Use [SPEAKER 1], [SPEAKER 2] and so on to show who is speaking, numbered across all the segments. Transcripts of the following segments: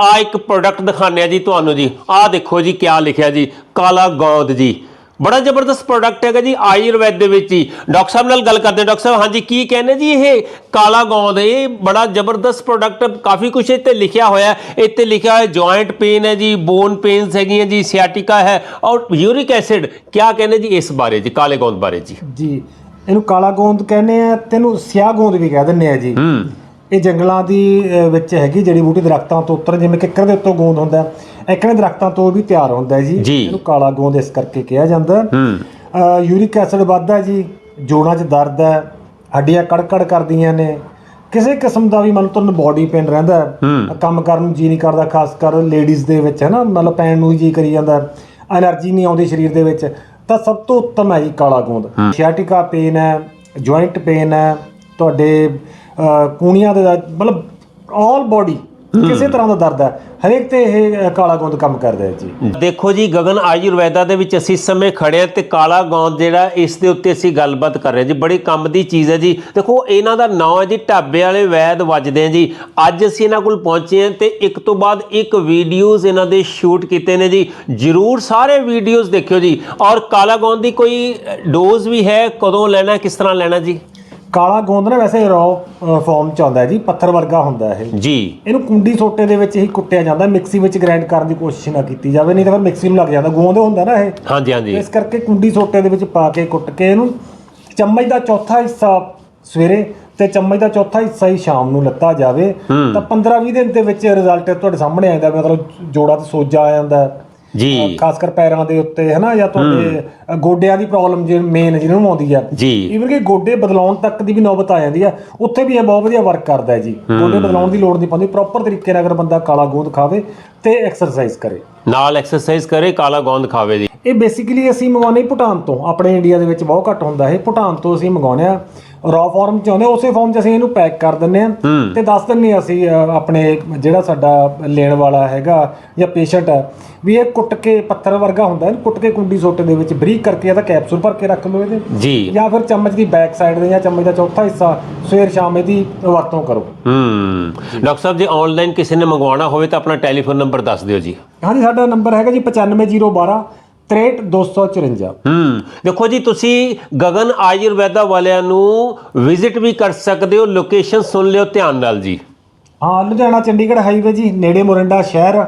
[SPEAKER 1] ਆ ਇੱਕ ਪ੍ਰੋਡਕਟ ਦਿਖਾਉਂਦੇ ਆ ਜੀ ਤੁਹਾਨੂੰ ਜੀ। ਆ ਦੇਖੋ ਜੀ ਕਿਆ ਲਿਖਿਆ ਜੀ ਕਾਲਾ ਗੋਂਦ ਜੀ। ਬੜਾ ਜ਼ਬਰਦਸਤ ਪ੍ਰੋਡਕਟ ਹੈਗਾ ਜੀ ਆਯੁਰਵੈਦ ਦੇ ਵਿੱਚ ਹੀ। ਡਾਕਟਰ ਸਾਹਿਬ ਨਾਲ ਗੱਲ ਕਰਦੇ ਹਾਂ। ਡਾਕਟਰ ਸਾਹਿਬ ਹਾਂਜੀ ਕੀ ਕਹਿੰਦੇ ਜੀ ਇਹ ਕਾਲਾ ਗੋਂਦ? ਇਹ ਬੜਾ ਜ਼ਬਰਦਸਤ ਪ੍ਰੋਡਕਟ ਕਾਫੀ ਕੁਝ ਇੱਥੇ ਲਿਖਿਆ ਹੋਇਆ ਹੈ। ਇੱਥੇ ਲਿਖਿਆ ਹੈ ਜੁਆਇੰਟ ਪੇਨ ਹੈ ਜੀ ਬੋਨ ਪੇਨਸ ਹੈਗੀਆਂ ਜੀ ਸਿਆਟਿਕਾ ਹੈ ਔਰ ਯੂਰਿਕ ਐਸਿਡ ਕਿਆ ਕਹਿੰਦੇ ਜੀ ਇਸ ਬਾਰੇ ਜੀ ਕਾਲੇ ਗੋਂਦ ਬਾਰੇ ਜੀ?
[SPEAKER 2] ਜੀ ਇਹਨੂੰ ਕਾਲਾ ਗੋਂਦ ਕਹਿੰਦੇ ਆ ਤੈਨੂੰ ਸਿਆਹ ਗੋਂਦ ਵੀ ਕਹਿ ਦਿੰਦੇ ਆ ਜੀ।
[SPEAKER 1] ਹੂੰ।
[SPEAKER 2] ਇਹ ਜੰਗਲਾਂ ਦੀ ਵਿੱਚ ਹੈਗੀ ਜਿਹੜੀ ਬੂਟੀ ਦਰਖਤਾਂ ਤੋਂ ਉੱਤਰ ਜਿਵੇਂ ਕਿੱਕਰ ਦੇ ਉੱਤੋਂ ਗੋਂਦ ਹੁੰਦਾ ਐਕਣੇ ਦਰਖਤਾਂ ਤੋਂ ਵੀ ਤਿਆਰ ਹੁੰਦਾ ਜੀ। ਇਹਨੂੰ ਕਾਲਾ ਗੋਂਦ ਇਸ ਕਰਕੇ ਕਿਹਾ ਜਾਂਦਾ ਯੂਰਿਕ ਐਸਿਡ ਵੱਧਦਾ ਜੀ। ਜੋੜਾਂ 'ਚ ਦਰਦ ਹੈ। ਹੱਡੀਆਂ ਕੜਕੜ ਕਰਦੀਆਂ ਨੇ। ਕਿਸੇ ਕਿਸਮ ਦਾ ਵੀ ਮਨ ਤੁਹਾਨੂੰ ਬੋਡੀ ਪੇਨ ਰਹਿੰਦਾ ਕੰਮ ਕਰਨ ਨੂੰ ਜੀ ਨਹੀਂ ਕਰਦਾ ਖਾਸ ਕਰ ਲੇਡੀਜ਼ ਦੇ ਵਿੱਚ ਹੈ ਨਾ ਮਤਲਬ ਪੈਣ ਨੂੰ ਜੀ ਕਰੀ ਜਾਂਦਾ ਐਲਰਜੀ ਨਹੀਂ ਆਉਂਦੀ ਸਰੀਰ ਦੇ ਵਿੱਚ। ਤਾਂ ਸਭ ਤੋਂ ਉੱਤਮ ਹੈ ਜੀ ਕਾਲਾ ਗੋਂਦ। ਸ਼ਿਆਟਿਕਾ ਪੇਨ ਹੈ ਜੁਆਇੰਟ ਪੇਨ ਹੈ। ਤੁਹਾਡੇ ਕੂਣੀਆਂ ਦੇ ਦਰਦ, ਮਤਲਬ ਆਲ ਬਾਡੀ ਕਿਸੇ ਤਰ੍ਹਾਂ ਦਾ ਦਰਦ ਹੈ। ਹਰੇਕ ਤੇ ਇਹ ਕਾਲਾ ਗੋਂਦ ਕੰਮ ਕਰਦਾ ਹੈ ਜੀ।
[SPEAKER 1] ਦੇਖੋ ਜੀ ਗਗਨ ਆਯੁਰਵੈਦਾ ਦੇ ਵਿੱਚ ਅਸੀਂ ਸਮੇਂ ਖੜੇ ਹਾਂ ਤੇ ਕਾਲਾ ਗੌਂਦ ਜਿਹੜਾ ਇਸ ਦੇ ਉੱਤੇ ਅਸੀਂ ਗੱਲਬਾਤ ਕਰ ਰਹੇ ਹਾਂ ਜੀ। ਬੜੀ ਕੰਮ ਦੀ ਚੀਜ਼ ਹੈ ਜੀ। ਦੇਖੋ ਇਹਨਾਂ ਦਾ ਨਾਮ ਹੈ ਜੀ ਢਾਬੇ ਵਾਲੇ ਵੈਦ ਵੱਜਦੇ ਆ ਜੀ। ਅੱਜ ਅਸੀਂ ਇਹਨਾਂ ਕੋਲ ਪਹੁੰਚੇ ਹਾਂ ਤੇ ਇੱਕ ਤੋਂ ਬਾਅਦ ਇੱਕ ਵੀਡੀਓਜ਼ ਇਹਨਾਂ ਦੇ ਸ਼ੂਟ ਕੀਤੇ ਨੇ ਜੀ। ਜਰੂਰ ਸਾਰੇ ਵੀਡੀਓਜ਼ ਦੇਖਿਓ ਜੀ। ਔਰ ਕਾਲਾ ਗੌਂਦ ਦੀ ਕੋਈ ਡੋਜ਼ ਵੀ ਹੈ? ਕਦੋਂ ਲੈਣਾ ਕਿਸ ਤਰ੍ਹਾਂ ਲੈਣਾ ਜੀ?
[SPEAKER 2] ਕਾਲਾ ਗੋਂਦ ਨਾ ਵੈਸੇ ਰॉ ਫਾਰਮ ਚ ਆਉਂਦਾ ਜੀ ਪੱਥਰ ਵਰਗਾ ਹੁੰਦਾ ਇਹ।
[SPEAKER 1] ਜੀ।
[SPEAKER 2] ਇਹਨੂੰ ਕੁੰਡੀ ਸੋਟੇ ਦੇ ਵਿੱਚ ਹੀ ਕੁੱਟਿਆ ਜਾਂਦਾ ਮਿਕਸੀ ਵਿੱਚ ਗ੍ਰਾਈਂਡ ਕਰਨ ਦੀ ਕੋਸ਼ਿਸ਼ ਨਾ ਕੀਤੀ ਜਾਵੇ ਨਹੀਂ ਤਾਂ ਫਿਰ ਮਿਕਸੀ ਨੂੰ ਲੱਗ ਜਾਂਦਾ। ਗੋਂਦ ਹੁੰਦਾ ਨਾ ਇਹ।
[SPEAKER 1] ਹਾਂਜੀ ਹਾਂਜੀ।
[SPEAKER 2] ਇਸ ਕਰਕੇ ਕੁੰਡੀ ਸੋਟੇ ਦੇ ਵਿੱਚ ਪਾ ਕੇ ਕੁੱਟ ਕੇ ਇਹਨੂੰ ਚਮਚ ਦਾ ਚੌਥਾ ਹਿੱਸਾ ਸਵੇਰੇ ਤੇ ਚਮਚ ਦਾ ਚੌਥਾ ਹਿੱਸਾ ਹੀ ਸ਼ਾਮ ਨੂੰ ਲੱਤਾ ਜਾਵੇ। ਤਾਂ 15-20 ਦਿਨ ਦੇ ਵਿੱਚ ਰਿਜ਼ਲਟ ਤੁਹਾਡੇ ਸਾਹਮਣੇ ਆ ਜਾਂਦਾ ਮਤਲਬ ਜੋੜਾਂ ਤੇ ਸੋਜਾ ਆ ਜਾਂਦਾ।
[SPEAKER 1] ਜੀ।
[SPEAKER 2] ਖਾਸ ਕਰ ਪੈਰਾਂ ਦੇ ਉੱਤੇ ਹਨਾ ਜਾਂ ਤੁਹਾਡੇ ਗੋਡਿਆਂ ਦੀ ਪ੍ਰੋਬਲਮ ਜੇ ਮੇਨ ਜਿਹਨੂੰ ਆਉਂਦੀ ਆ।
[SPEAKER 1] ਜੀ।
[SPEAKER 2] ਈਵਨ ਕਿ ਗੋਡੇ ਬਦਲਾਉਣ ਤੱਕ ਦੀ ਵੀ ਨੌਬਤ ਆ ਜਾਂਦੀ ਆ। ਉੱਥੇ ਵੀ ਇਹ ਬਹੁਤ ਵਧੀਆ ਵਰਕ ਕਰਦਾ ਹੈ ਜੀ। ਗੋਡੇ ਬਦਲਾਉਣ ਦੀ ਲੋੜ ਨਹੀਂ ਪੈਂਦੀ। ਪ੍ਰੋਪਰ ਤਰੀਕੇ ਨਾਲ ਅਗਰ ਬੰਦਾ ਕਾਲਾ ਗੋਂਦ ਖਾਵੇ ਤੇ ਐਕਸਰਸਾਈਜ਼ ਕਰੇ।
[SPEAKER 1] ਨਾਲ ਐਕਸਰਸਾਈਜ਼ ਕਰੇ ਕਾਲਾ ਗੌਂਦ ਖਾਵੇ ਜੀ
[SPEAKER 2] ਇਹ ਬੇਸਿਕਲੀ ਅਸੀਂ ਮੰਗਾਉਣੇ ਭੂਟਾਨ ਤੋਂ। ਆਪਣੇ ਇੰਡੀਆ ਦੇ ਵਿੱਚ ਬਹੁਤ ਘੱਟ ਹੁੰਦਾ ਇਹ। ਭੂਟਾਨ ਤੋਂ ਅਸੀਂ ਮੰਗਾਉਨੇ ਆ ਰॉ ਫਾਰਮ ਚ ਆਉਂਦੇ ਉਸੇ ਫਾਰਮ ਚ ਅਸੀਂ ਇਹਨੂੰ ਪੈਕ ਕਰ ਦਿੰਨੇ ਆ ਤੇ ਦੱਸ ਦਿੰਨੇ ਆ ਅਸੀਂ ਆਪਣੇ ਜਿਹੜਾ ਸਾਡਾ ਲੈਣ ਵਾਲਾ ਹੈਗਾ ਜਾਂ ਪੇਸ਼ੈਂਟ ਹੈ ਵੀ ਇਹ ਕੁੱਟ ਕੇ ਪੱਥਰ ਵਰਗਾ ਹੁੰਦਾ ਇਹਨੂੰ ਕੁੱਟ ਕੇ ਕੁੰਡੀ ਸੋਟੇ ਦੇ ਵਿੱਚ ਬਰੀਕ ਕਰਕੇ ਇਹਦਾ ਕੈਪਸੂਲ ਭਰ ਕੇ ਰੱਖ ਲਓ ਇਹਦੇ।
[SPEAKER 1] ਜੀ।
[SPEAKER 2] ਜਾਂ ਫਿਰ ਚਮਚ ਦੀ ਬੈਕ ਸਾਈਡ ਦੇ ਜਾਂ ਚਮਚ ਦਾ ਚੌਥਾ ਹਿੱਸਾ ਸਵੇਰ ਸ਼ਾਮ ਇਹਦੀ ਵਰਤੋਂ ਕਰੋ।
[SPEAKER 1] ਹੂੰ। ਡਾਕਟਰ ਸਾਹਿਬ ਜੇ ਆਨਲਾਈਨ ਕਿਸੇ ਨੇ ਮੰਗਵਾਉਣਾ ਹੋਵੇ ਤਾਂ ਆਪਣਾ ਟੈਲੀਫੋਨ ਨੰਬਰ ਦੱਸ ਦਿਓ ਜੀ।
[SPEAKER 2] ਹਾਂਜੀ ਸਾਡਾ ਨੰਬਰ ਹੈਗਾ ਜੀ 95012 63254
[SPEAKER 1] ਹੂੰ ਦੇਖੋ ਜੀ ਤੁਸੀਂ ਗਗਨ ਆਯੁਰਵੈਦਾ ਵਾਲਿਆਂ ਨੂੰ ਵਿਜ਼ਿਟ ਵੀ ਕਰ ਸਕਦੇ ਹੋ ਲੋਕੇਸ਼ਨ ਸੁਣ ਲਿਓ ਧਿਆਨ ਨਾਲ ਜੀ।
[SPEAKER 2] ਹਾਂ ਲੁਧਿਆਣਾ ਚੰਡੀਗੜ੍ਹ ਹਾਈਵੇ ਜੀ ਨੇੜੇ ਮੋਰਿੰਡਾ ਸ਼ਹਿਰ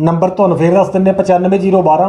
[SPEAKER 2] ਨੰਬਰ ਤੁਹਾਨੂੰ ਫੇਰ ਦੱਸ ਦਿੰਦੇ 95012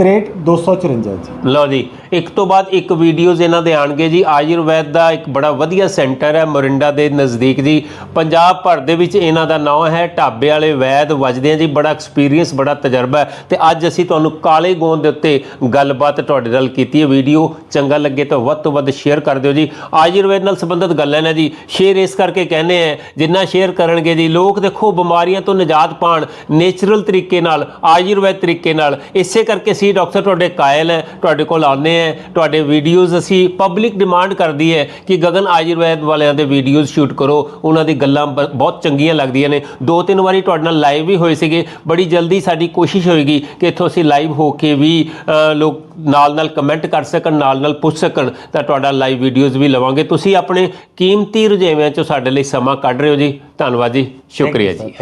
[SPEAKER 2] 63254 ਜੀ।
[SPEAKER 1] ਲਓ ਜੀ, ਇੱਕ ਤੋਂ ਬਾਅਦ ਇੱਕ ਵੀਡੀਓਜ਼ ਇਹਨਾਂ ਦੇ ਆਣਗੇ ਜੀ। ਆਯੁਰਵੈਦ ਦਾ ਇੱਕ ਬੜਾ ਵਧੀਆ ਸੈਂਟਰ ਹੈ ਮੋਰਿੰਡਾ ਦੇ ਨਜ਼ਦੀਕ ਜੀ। ਪੰਜਾਬ ਭਰ ਦੇ ਵਿੱਚ ਇਹਨਾਂ ਦਾ ਨਾਮ ਹੈ ਢਾਬੇ ਵਾਲੇ ਵੈਦ ਵੱਜਦੇ ਆ ਜੀ। ਬੜਾ ਐਕਸਪੀਰੀਅੰਸ ਬੜਾ ਤਜਰਬਾ ਹੈ। ਤੇ ਅੱਜ ਅਸੀਂ ਤੁਹਾਨੂੰ ਕਾਲੇ ਗੋਂਦ ਦੇ ਉੱਤੇ ਗੱਲਬਾਤ ਤੁਹਾਡੇ ਨਾਲ ਕੀਤੀ ਹੈ। ਵੀਡੀਓ ਚੰਗਾ ਲੱਗੇ ਤਾਂ ਵੱਧ ਤੋਂ ਵੱਧ ਸ਼ੇਅਰ ਕਰ ਦਿਓ ਜੀ। ਆਯੁਰਵੈਦ ਨਾਲ ਸੰਬੰਧਿਤ ਗੱਲਾਂ ਨੇ ਜੀ। ਸ਼ੇਅਰ ਇਸ ਕਰਕੇ ਕਹਿੰਦੇ ਆ, ਜਿੰਨਾ ਸ਼ੇਅਰ ਕਰਨਗੇ ਜੀ, ਲੋਕ ਦੇਖੋ ਬਿਮਾਰੀਆਂ ਤੋਂ ਨਿਜਾਤ ਪਾਣ ਨੇਚਰਲ ਤਰੀਕੇ ਨਾਲ, ਆਯੁਰਵੈਦ ਤਰੀਕੇ ਨਾਲ, ਇਸੇ ਕਰਕੇ ਅਸੀਂ ਡਾਕਟਰ ਤੁਹਾਡੇ ਕਾਇਲ ਹੈ ਤੁਹਾਡੇ ਕੋਲ ਆਉਂਦੇ ਹੈ ਤੁਹਾਡੇ ਵੀਡੀਓਜ਼ ਅਸੀਂ ਪਬਲਿਕ ਡਿਮਾਂਡ ਕਰਦੀ ਹੈ ਕਿ ਗਗਨ ਆਯੁਰਵੈਦ ਵਾਲਿਆਂ ਦੇ ਵੀਡੀਓਜ਼ ਸ਼ੂਟ ਕਰੋ। ਉਹਨਾਂ ਦੀ ਗੱਲਾਂ ਬਹੁਤ ਚੰਗੀਆਂ ਲੱਗਦੀਆਂ ਨੇ। ਦੋ ਤਿੰਨ ਵਾਰੀ ਤੁਹਾਡੇ ਨਾਲ ਲਾਈਵ ਵੀ ਹੋਏ ਸੀਗੇ। ਬੜੀ ਜਲਦੀ ਸਾਡੀ ਕੋਸ਼ਿਸ਼ ਹੋਏਗੀ ਕਿ ਇੱਥੋਂ ਅਸੀਂ ਲਾਈਵ ਹੋ ਕੇ ਵੀ ਲੋਕ ਨਾਲ ਨਾਲ ਕਮੈਂਟ ਕਰ ਸਕਣ ਨਾਲ ਨਾਲ ਪੁੱਛ ਸਕਣ। ਤਾਂ ਤੁਹਾਡਾ ਲਾਈਵ ਵੀਡੀਓਜ਼ ਵੀ ਲਵਾਂਗੇ। ਤੁਸੀਂ ਆਪਣੇ ਕੀਮਤੀ ਰੁਝੇਵਿਆਂ ਚੋਂ ਸਾਡੇ ਲਈ ਸਮਾਂ ਕੱਢ ਰਹੇ ਹੋ ਜੀ। ਧੰਨਵਾਦ ਜੀ। ਸ਼ੁਕਰੀਆ ਜੀ।